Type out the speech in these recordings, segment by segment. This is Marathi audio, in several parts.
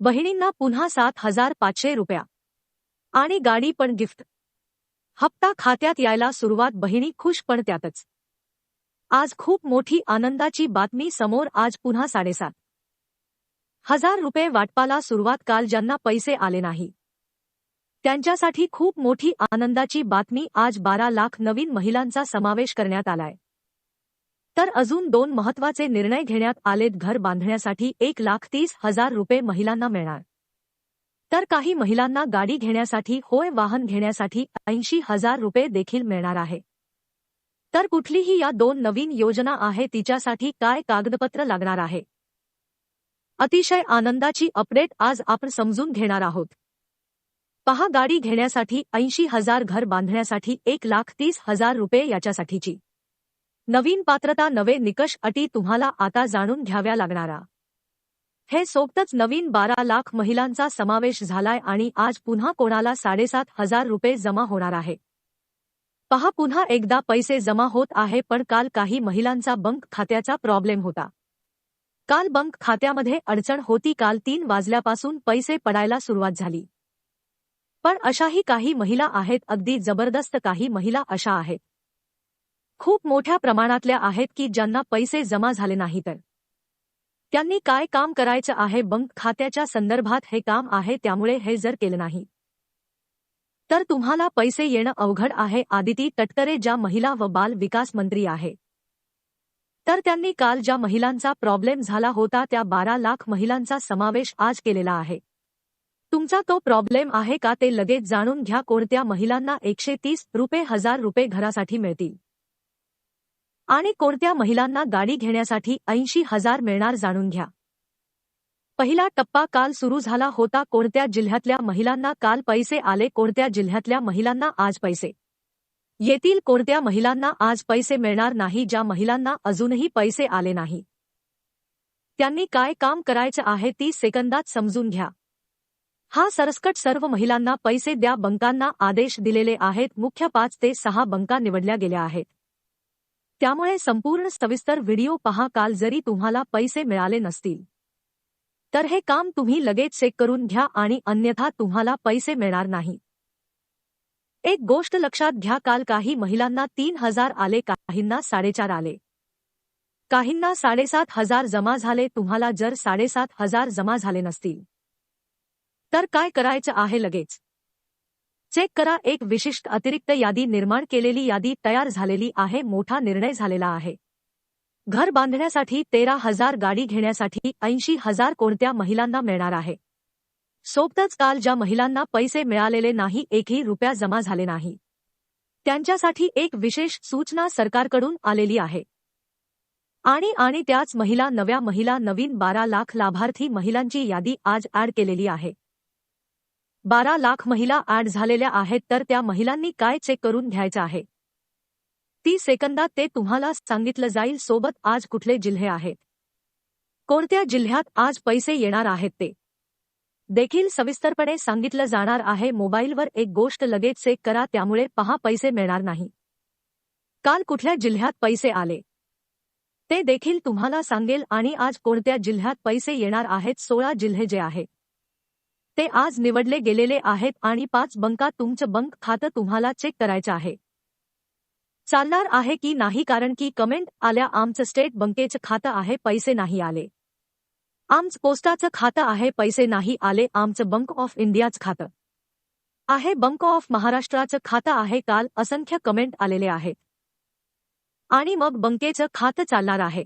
बहिणींना पुन्हा सात हजार पाचशे रुपया. आणि गाडी पण गिफ्ट. हप्ता खात्यात यायला सुरुवात बहिणी खुश पण त्यातच. आज खूप मोठी आनंदाची बातमी समोर आज पुन्हा साडेसात. हजार रुपये वाटपाला सुरुवात काल ज्यांना पैसे आले नाही. त्यांच्यासाठी खूप मोठी आनंदाची बातमी आज बारा लाख नवीन महिलांचा समावेश करण्यात आलाय. तर अजून दोन महत्त्वाचे निर्णय घेण्यात आलेत घर बांधण्यासाठी एक लाख तीस हजार रुपये महिलांना मिळणार. तर काही महिलांना गाडी घेण्यासाठी होय वाहन घेण्यासाठी ऐंशी हजार रुपये देखील मिळणार आहे. तर कुठलीही या दोन नवीन योजना आहे तिच्यासाठी काय कागदपत्र लागणार आहे? अतिशय आनंदाची अपडेट आज आपण समजून घेणार आहोत. पहा गाडी घेण्यासाठी ऐंशी हजार घर बांधण्यासाठी एक लाख तीस हजार रुपये याच्यासाठीची. नवीन पात्रता नवे निकष अटी तुम्हाला आता जाणून घ्याव्या लागणारा. हे सोबतच नवीन बारा लाख महिलांचा समावेश झालाय आणि आज पुन्हा कोणाला साडेसात हजार रुपये जमा होणार आहे. पहा पुन्हा एकदा पैसे जमा होत आहे पण काल काही महिलांचा बंक खात्याचा प्रॉब्लेम होता. काल बंक खात्यामध्ये अडचण होती काल तीन वाजल्यापासून पैसे पडायला सुरुवात झाली. पण अशाही काही महिला आहेत अगदी जबरदस्त काही महिला अशा आहेत. खूप मोठ्या प्रमाणातल्या आहेत की ज्यांना पैसे जमा झाले नाही तर. त्यांनी काय काम करायचं आहे बंक खात्याच्या संदर्भात हे काम आहे त्यामुळे हे जर केलं नाही. तर तुम्हाला पैसे येणं अवघड आहे आदिती तटकरे ज्या महिला व बाल विकास मंत्री आहे. तर त्यांनी काल ज्या महिलांचा प्रॉब्लेम झाला होता त्या बारा लाख महिलांचा समावेश आज केलेला आहे. तुमचा तो प्रॉब्लेम आहे का ते लगेच जाणून घ्या कोणत्या महिलांना एकशे तीस रुपये हजार रुपये घरासाठी मिळतील. आणि कोणत्या महिलांना गाडी घेण्यासाठी ऐंशी हजार मिळणार जाणून घ्या. पहिला टप्पा काल सुरू झाला होता कोणत्या जिल्ह्यातल्या महिलांना काल पैसे आले कोणत्या जिल्ह्यातल्या महिलांना आज पैसे. येतील कोणत्या महिलांना आज पैसे मिळणार नाही ज्या महिलांना अजूनही पैसे आले नाही. त्यांनी काय काम करायचं आहे ती सेकंदात समजून घ्या. हा सरसकट सर्व महिलांना पैसे द्या बंकांना आदेश दिलेले आहेत मुख्य पाच ते सहा बंका निवडल्या गेल्या आहेत. त्यामुळे संपूर्ण सविस्तर व्हिडिओ पहा. काल जरी तुम्हाला पैसे मिळाले नसतील तर हे काम तुम्ही लगेच चेक करून घ्या आणि अन्यथा तुम्हाला पैसे मिळणार नाही. एक गोष्ट लक्षात घ्या. काल काही महिलांना तीन हजार आले काहींना साडेचार आले. काहींना साडेसात हजार जमा झाले. तुम्हाला जर साडेसात हजार जमा झाले नसतील तर काय करायचं आहे लगेच? चेक करा एक विशिष्ट अतिरिक्त यादी निर्माण केलेली यादी तयार झालेली आहे मोठा निर्णय झालेला आहे. घर बांधण्यासाठी तेरा हजार गाडी घेण्यासाठी ऐंशी हजार कोणत्या महिलांना मिळणार आहे? सोबतच काल ज्या महिलांना पैसे मिळालेले नाही एकही रुपया जमा झाले नाही. त्यांच्यासाठी एक विशेष सूचना सरकारकडून आलेली आहे. आणि आणि त्याच महिला नव्या महिला नवीन बारा लाख लाभार्थी महिलांची यादी आज ऍड केलेली आहे. बारा लाख महिला ऍड झालेल्या आहेत तर त्या महिलांनी काय चेक करून घ्यायचं आहे? ती सेकंदात ते तुम्हाला सांगितलं जाईल सोबत आज कुठले जिल्हे आहेत? कोणत्या जिल्ह्यात आज पैसे येणार आहेत ते? देखील सविस्तरपणे सांगितलं जाणार आहे मोबाईलवर एक गोष्ट लगेच चेक करा त्यामुळे पहा पैसे मिळणार नाही. काल कुठल्या जिल्ह्यात पैसे आले? ते देखील तुम्हाला सांगेल आणि आज कोणत्या जिल्ह्यात पैसे येणार आहेत सोळा जिल्हे जे आहेत? ते आज निवडले गेलेले आहेत आणि पाच बंका तुमचं बंक खातं तुम्हाला चेक करायचं आहे. चालणार आहे की नाही कारण की कमेंट आल्या आमचं स्टेट बंकेचं खातं आहे पैसे नाही आले. आमचं पोस्टाचं खातं आहे पैसे नाही आले आमचं बंक ऑफ इंडियाचं खातं आहे. बंक ऑफ महाराष्ट्राचं खातं आहे काल असंख्य कमेंट आलेले आहेत. आणि मग बंकेचं खातं चालणार आहे.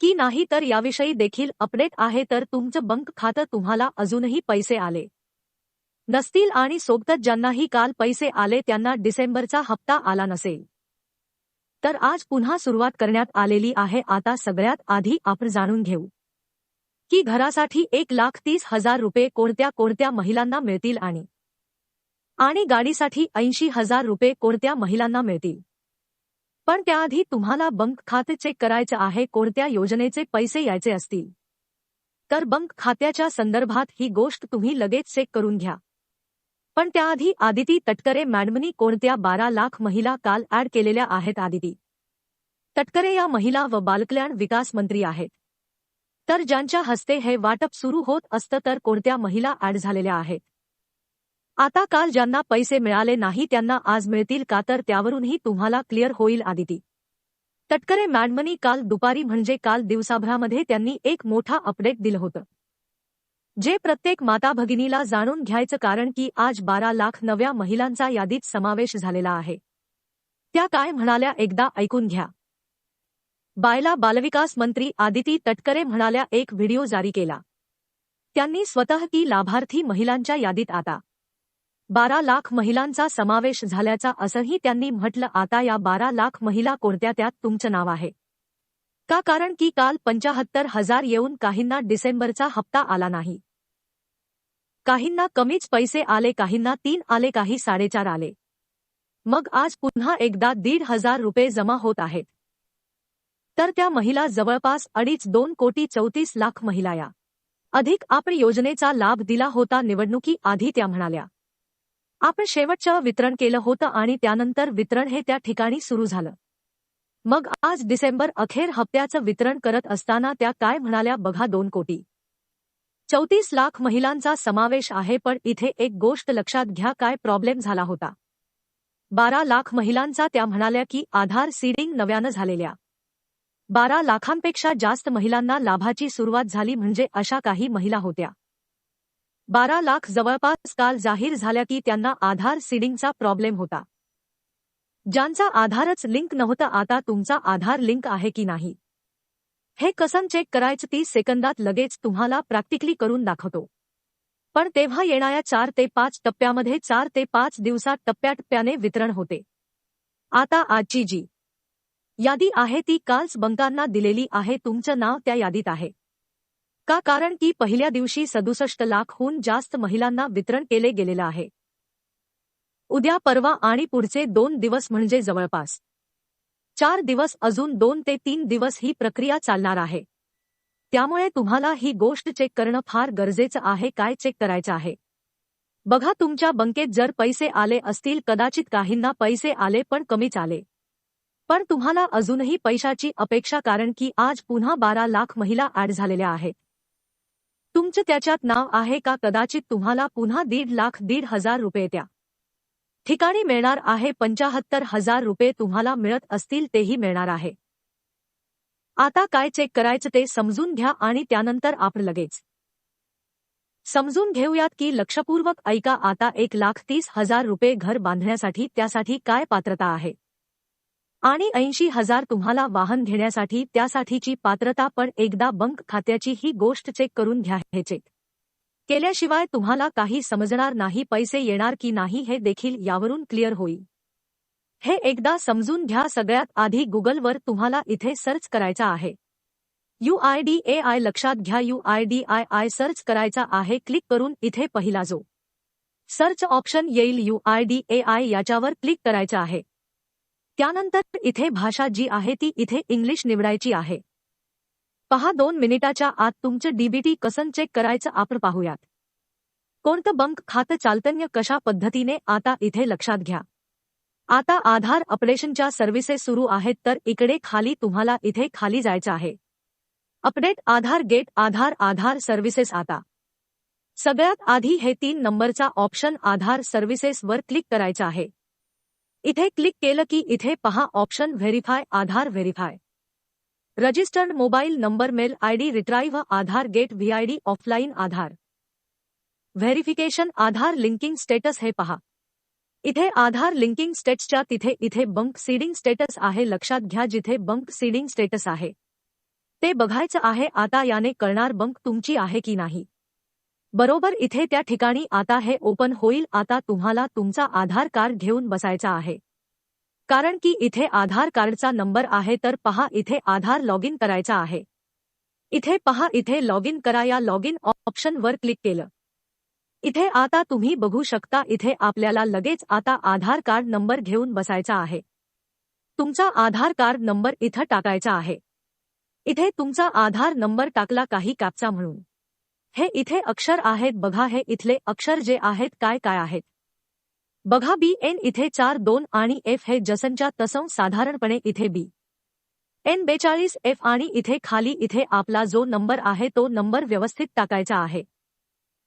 की नाही तर याविषयी देखील अपडेट आहे तर तुमचं बंक खातं तुम्हाला अजूनही पैसे आले. नसतील आणि सोबतच ज्यांनाही काल पैसे आले त्यांना डिसेंबरचा हप्ता आला नसेल. तर आज पुन्हा सुरुवात करण्यात आलेली आहे. आता सगळ्यात आधी आपण जाणून घेऊ की घरासाठी एक लाख तीस हजार रुपये कोणत्या कोणत्या महिलांना मिळतील आणि आणि गाडीसाठी ऐंशी हजार रुपये कोणत्या महिलांना मिळतील. पण त्याआधी तुम्हाला बंक खाते चेक करायचे आहे कोणत्या योजनेचे पैसे यायचे असतील. तर बंक खात्याच्या संदर्भात ही गोष्ट तुम्ही लगेच चेक करून घ्या. पण त्याआधी आदिती तटकरे मॅडमनी कोणत्या बारा लाख महिला काल ऍड केलेल्या आहेत आदिती. तटकरे या महिला व बालकल्याण विकास मंत्री आहेत. तर ज्यांच्या हस्ते हे वाटप सुरू होत असतं तर कोणत्या महिला ऍड झालेल्या आहेत. आता काल ज्यांना पैसे मिळाले नाही त्यांना आज मिळतील का तर त्यावरूनही तुम्हाला क्लिअर होईल आदिती. तटकरे मॅडमनी काल दुपारी म्हणजे काल दिवसाभरामध्ये त्यांनी एक मोठा अपडेट दिलं होतं. जे प्रत्येक माता भगिनीला जाणून घ्यायचं कारण की आज बारा लाख नव्या महिलांचा यादीत समावेश झालेला आहे. त्या काय म्हणाल्या एकदा ऐकून घ्या. बायला बालविकास मंत्री आदिती तटकरे म्हणाल्या एक व्हिडिओ जारी केला. त्यांनी स्वतः की लाभार्थी महिलांच्या यादीत आता. बारा लाख महिलांचा समावेश झाल्याचा असंही त्यांनी म्हटलं. आता या बारा लाख महिला कोणत्या त्यात? तुमचं नाव आहे. का? कारण की काल पंचाहत्तर हजार येऊन काहींना डिसेंबरचा हप्ता आला नाही. काहींना कमीच पैसे आले काहींना तीन आले काही साडेचार आले. मग आज पुन्हा एकदा दीड हजार रुपये जमा होत आहेत. तर त्या महिला जवळपास अडीच दोन कोटी चौतीस लाख महिला या. अधिक आपण योजनेचा लाभ दिला होता निवडणुकी आधी त्या म्हणाल्या. आपण शेवटचं वितरण केलं होतं आणि त्यानंतर वितरण हे त्या ठिकाणी सुरू झालं. मग आज डिसेंबर अखेर हप्त्याचं वितरण करत असताना त्या काय म्हणाल्या बघा दोन कोटी. चौतीस लाख महिलांचा समावेश आहे पण इथे एक गोष्ट लक्षात घ्या काय प्रॉब्लेम झाला होता. बारा लाख महिलांचा त्या म्हणाल्या की आधार सीडिंग नव्यानं झालेल्या. बारा लाखांपेक्षा जास्त महिलांना लाभाची सुरुवात झाली म्हणजे अशा काही महिला होत्या. बारा लाख जवळपास काल जाहीर झाल्या की त्यांना आधार सीडिंगचा प्रॉब्लेम होता. ज्यांचा आधारच लिंक नव्हता आता तुमचा आधार लिंक आहे की नाही? हे कसं चेक करायचं तीस सेकंदात लगेच तुम्हाला प्रॅक्टिकली करून दाखवतो. पण तेव्हा येणाऱ्या चार ते पाच टप्प्यामध्ये चार ते पाच दिवसात टप्प्याटप्प्याने वितरण होते. आता आजची जी यादी आहे ती कालच बंकांना दिलेली आहे तुमचं नाव त्या यादीत आहे. का? कारण की पहिल्या दिवशी सदुसष्ट लाखहून जास्त महिलांना वितरण केले गेलेलं आहे. उद्या परवा आणि पुढचे दोन दिवस म्हणजे जवळपास चार दिवस अजून दोन ते तीन दिवस ही प्रक्रिया चालणार आहे. त्यामुळे तुम्हाला ही गोष्ट चेक करणं फार गरजेचं आहे. काय चेक करायचं आहे? बघा तुमच्या बंकेत जर पैसे आले असतील कदाचित काहींना पैसे आले पण कमीच आले. पण तुम्हाला अजूनही पैशाची अपेक्षा कारण की आज पुन्हा बारा लाख महिला ऍड झालेल्या आहेत. तुमचं त्याच्यात नाव आहे का? कदाचित तुम्हाला पुन्हा दीड लाख दीड हजार रुपये त्या ठिकाणी मिळणार आहे. पंचाहत्तर हजार रुपये तुम्हाला मिळत असतील तेही मिळणार आहे. आता काय चेक करायचं ते समजून घ्या आणि त्यानंतर आपण लगेच समजून घेऊयात की लक्षपूर्वक ऐका आता एक लाख तीस हजार रुपये घर बांधण्यासाठी त्यासाठी काय पात्रता आहे. आणि ऐंशी हजार तुम्हाला वाहन घेण्यासाठी त्यासाठीची पात्रता पण एकदा बंक खात्याची ही गोष्ट चेक करून घ्या हे चेक केल्याशिवाय तुम्हाला काही समजणार नाही पैसे येणार की नाही हे देखील यावरून क्लिअर होईल. हे एकदा समजून घ्या सगळ्यात आधी गुगलवर तुम्हाला इथे सर्च करायचा आहे. U I D A I लक्षात घ्या U I D I I search करायचा आहे क्लिक करून इथे पहिला जो सर्च ऑप्शन येईल U I D A I याच्यावर क्लिक करायचं आहे. त्यानंतर इथे भाषा जी आहे ती इथे इंग्लिश निवडायची आहे. पहा दोन मिनिटाच्या आत तुमचं डीबीटी कसं चेक करायचं आपण पाहूयात. कोणतं बंक खातं चालतन्य कशा पद्धतीने आता इथे लक्षात घ्या. आता आधार अपडेशनच्या सर्व्हिसेस सुरू आहेत तर इकडे खाली तुम्हाला इथे खाली जायचं आहे. Update Aadhaar get Aadhaar Aadhaar services आता. सगळ्यात आधी हे तीन नंबरचा ऑप्शन आधार सर्व्हिसेस वर क्लिक करायचं आहे. इथे क्लिक केलं की इथे पहा option verify, Aadhaar verify. Registered mobile number, mail ID retrieve Aadhaar, get VID offline Aadhaar. Verification, Aadhaar linking status हे पहा. इथे आधार लिंकिंग स्टेट्सच्या तिथे इथे बंक सीडिंग स्टेटस आहे, लक्षात घ्या जिथे बंक सीडिंग स्टेटस आहे. ते बघायचं आहे, आता याने कळणार बंक तुमची आहे की नाही. बरोबर इथे त्या ठिकाणी आता हे ओपन होईल. आता तुम्हाला तुमचा आधार कार्ड घेऊन बसायचा आहे. कारण की इथे आधार कार्डचा नंबर आहे तर पहा इथे आधार लॉग इन करायचा आहे. इथे पहा इथे लॉग इन करा. या लॉग इन ऑप्शनवर क्लिक केलं. इथे आता तुम्ही बघू शकता इथे आपल्याला लगेच आता आधार कार्ड नंबर घेऊन बसायचा आहे. तुमचा आधार कार्ड नंबर इथं टाकायचा आहे. इथे तुमचा आधार नंबर टाकला काही कॅपचा म्हणून. हे इथे अक्षर आहेत बघा हे इथले अक्षर जे आहेत काय काय आहेत. बघा बी एन इथे चार दोन आणि एफ हे जसनच्या तसं साधारणपणे इथे बी. एन बेचाळीस एफ आणि इथे खाली इथे आपला जो नंबर आहे तो नंबर व्यवस्थित टाकायचा आहे.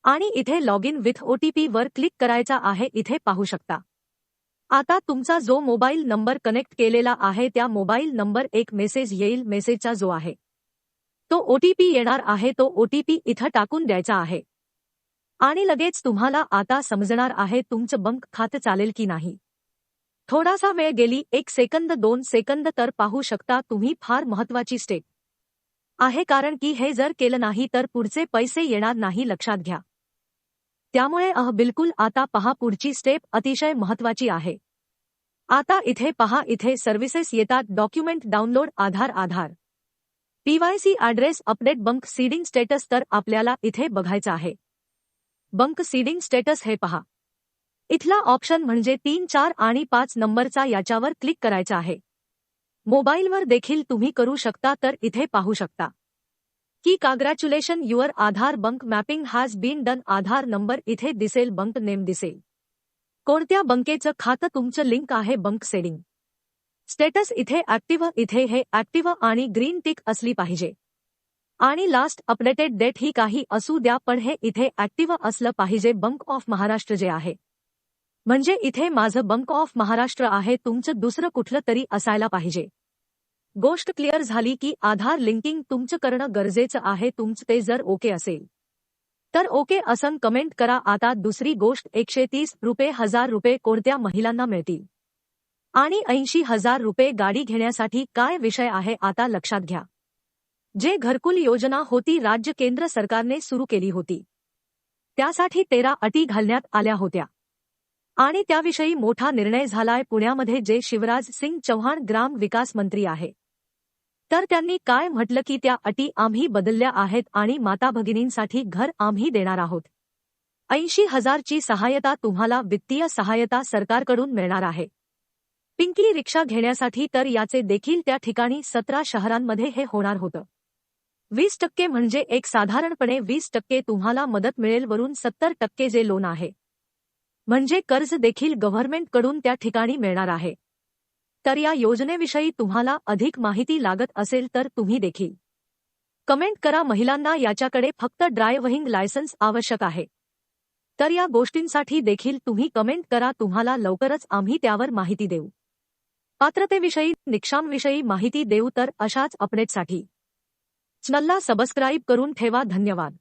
आणि इथे लॉग इन विथ ओटीपी वर क्लिक करायचा आहे इथे पाहू शकता. आता तुमचा जो मोबाईल नंबर कनेक्ट केलेला आहे त्या मोबाईल नंबर एक मेसेज येईल मेसेजचा जो आहे. तो ओटीपी येणार आहे तो ओटीपी इथं टाकून द्यायचा आहे. आणि लगेच तुम्हाला आता समजणार आहे तुमचं बंक खातं चालेल की नाही. थोडासा वेळ गेली एक सेकंद दोन सेकंद तर पाहू शकता तुम्ही फार महत्वाची स्टेप आहे कारण की हे जर केलं नाही तर पुढचे पैसे येणार नाही लक्षात घ्या. त्यामुळे अह बिलकुल आता पहा पुढची स्टेप अतिशय महत्वाची आहे. आता इथे पहा इथे सर्व्हिसेस येतात document download Aadhaar Aadhaar. PVC address update bank seeding status तर आपल्याला इथे बघायचं आहे. बंक सीडिंग स्टेटस हे पहा. इथला ऑप्शन म्हणजे तीन चार आणि पाच नंबरचा याच्यावर क्लिक करायचा आहे. मोबाईलवर देखील तुम्ही करू शकता तर इथे पाहू शकता. की congratulations your Aadhaar bank mapping has been done Aadhaar number इथे दिसेल बंक नेम दिसेल. कोणत्या बंकेचं खातं तुमचं लिंक आहे बंक सेडिंग? स्टेटस इथे ऍक्टिव्ह इथे हे ऍक्टिव्ह आणि ग्रीन टिक असली पाहिजे. आणि लास्ट अपडेटेड डेट ही काही असू द्या पण हे इथे ऍक्टिव्ह असलं पाहिजे. बंक ऑफ महाराष्ट्र जे आहे. म्हणजे इथे माझं बंक ऑफ महाराष्ट्र आहे तुमचं दुसरं कुठलं तरी असायला पाहिजे. गोष्ट क्लिअर झाली की आधार लिंकिंग तुमचं करणं गरजेचं आहे तुमचं ते जर ओके असेल. तर ओके असं कमेंट करा. आता दुसरी गोष्ट एकशे तीस रुपये हजार रुपये कोणत्या महिलांना मिळतील? आणि ऐंशी हजार रुपये गाडी घेण्यासाठी काय विषय आहे आता लक्षात घ्या. जे घरकुल योजना होती राज्य केंद्र सरकारने सुरू केली होती. त्यासाठी तेरा अटी घालण्यात आल्या होत्या. आणि त्याविषयी मोठा निर्णय झालाय पुण्यामध्ये जे शिवराज सिंग चव्हाण ग्राम विकास मंत्री आहे. तर त्यांनी काय म्हटलं की त्या अटी आम्ही बदलल्या आहेत आणि माता भगिनींसाठी घर आम्ही देणार आहोत. ऐंशी हजारची सहायता तुम्हाला वित्तीय सहायता सरकारकडून मिळणार आहे. पिंकी रिक्षा घेण्यासाठी तर याचे देखील त्या ठिकाणी सतरा शहरांमध्ये हे होणार होतं. वीस टक्के म्हणजे एक साधारणपणे वीस टक्के तुम्हाला मदत मिळेल वरून सत्तर टक्के जे लोन आहे. म्हणजे कर्ज देखील गव्हर्नमेंटकडून त्या ठिकाणी मिळणार आहे. तर या योजनेविषयी तुम्हाला अधिक माहिती लागत असेल तर तुम्ही देखील कमेंट करा. महिलांना याच्याकडे फक्त ड्रायव्हिंग लायसन्स आवश्यक आहे. तर या गोष्टींसाठी देखील तुम्ही कमेंट करा. तुम्हाला लवकरच आम्ही त्यावर माहिती देऊ. पात्रतेविषयी निकषांविषयी माहिती देऊ तर अशाच अपडेटसाठी. चॅनलला सबस्क्राईब करून ठेवा धन्यवाद.